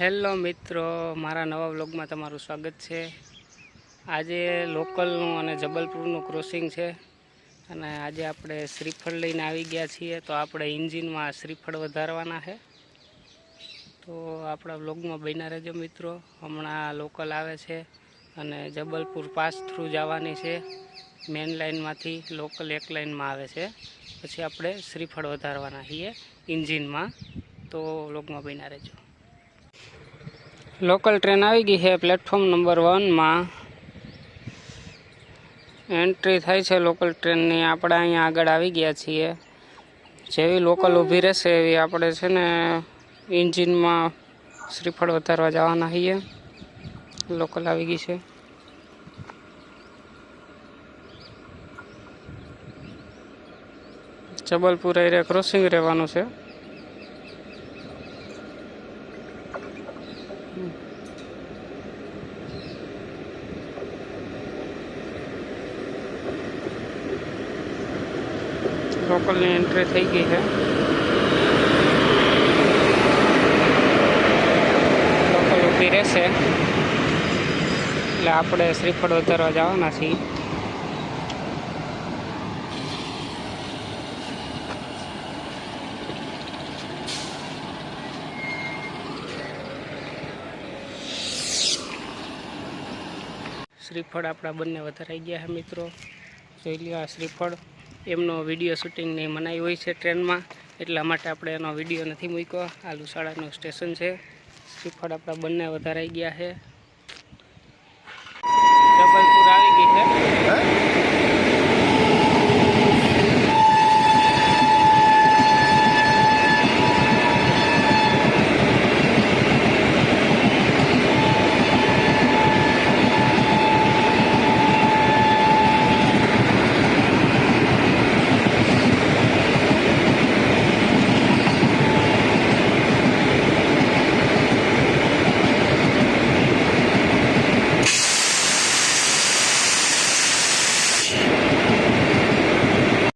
Hello મિત્રો, મારા નવા વ્લોગમાં તમારું સ્વાગત છે. આજે લોકલનું અને જબલપુરનું ક્રોસિંગ છે અને આજે આપણે શ્રીફળ લઈને આવી ગયા છીએ. તો આપણે ઇન્જિનમાં શ્રીફળ વધારવાના છે. તો આપણા વ્લોગમાં બન્યા રહેજો મિત્રો. હમણાં લોકલ આવે છે અને જબલપુર પાસ થ્રુ જવાની છે. મેન લાઇનમાંથી લોકલ એક લાઇનમાં આવે છે. પછી આપણે શ્રીફળ વધારવાના છીએ ઇન્જિનમાં. તો વ્લોગમાં બન્યા રહેજો. લોકલ ટ્રેન આવી ગઈ છે પ્લેટફોર્મ નંબર વનમાં એન્ટ્રી થાય છે લોકલ ટ્રેનની, આપણે અહીંયા આગળ આવી ગયા છીએ. જેવી લોકલ ઊભી રહેશે, એવી આપણે છે ને ઇન્જિનમાં શ્રીફળ વધારવા જવાના છીએ. લોકલ આવી ગઈ છે. જબલપુર એરિયા ક્રોસિંગ રહેવાનું છે. લોકલની એન્ટ્રી થઈ ગઈ છે. લોકલ ઊભી રહેશે. એટલે આપણે શ્રીફળ વધારવા જવાના છીએ. શ્રીફળ આપણા બંને વધારાઈ ગયા છે મિત્રો. જોઈ લ્યો આ શ્રીફળ. એમનો વીડિયો શૂટિંગની મનાઈ હોય છે ટ્રેનમાં. એટલા માટે આપણે એનો વીડિયો નથી મૂક્યો. આ લુસાડાનું સ્ટેશન છે. શ્રીફળ આપણા બંને વધારાઈ ગયા છે.